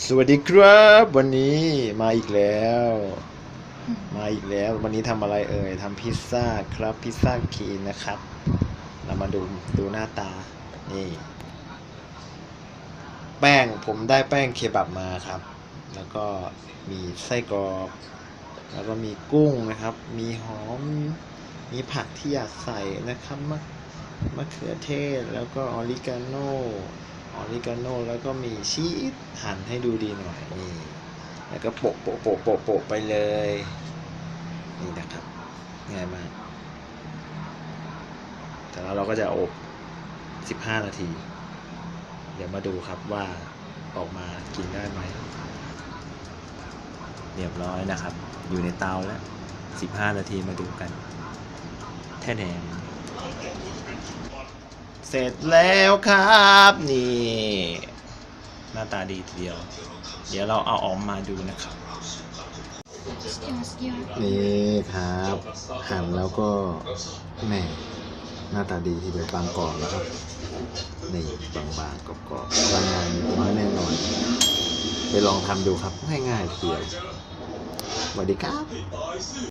สวัสดีครับ วันนี้มาอีกแล้ว มาอีกแล้ว วันนี้ทำอะไรเอ่ยทำพิซซ่าครับพิซซ่าคีนนะครับ เรามาดูดูหน้าตานี่ แป้งผมได้แป้งเคบับมาครับ แล้วก็มีไส้กรอกแล้วก็มีกุ้งนะครับ มีหอม มีผักที่อยากใส่นะครับมะมะเขือเทศแล้วก็ออริกาโน ออริกาโนแล้วก็มีชีสหั่นให้ดูดีหน่อยนี่แล้วก็โปะโปะโปะโปะโปะไปเลย นี่นะครับง่ายมากแต่แล้วเราก็จะอบ 15 นาที เดี๋ยวมาดูครับว่าออกมากินได้ไหมเรียบร้อยนะครับ อยู่ในเตาแล้ว 15 นาทีมาดูกัน แท่แนม เสร็จแล้วครับนี่หน้าตาดีทีเดียว เดี๋ยวเราเอาออกมาดูนะครับ นี่ครับ หั่นแล้วก็แหม่หน้าตาดีทีเดียวบางกรอบแล้วครับ นี่บางๆกรอบๆพลังงานน้อยแน่นอน ไปลองทำดูครับง่ายๆเดียวสวัสดีครับ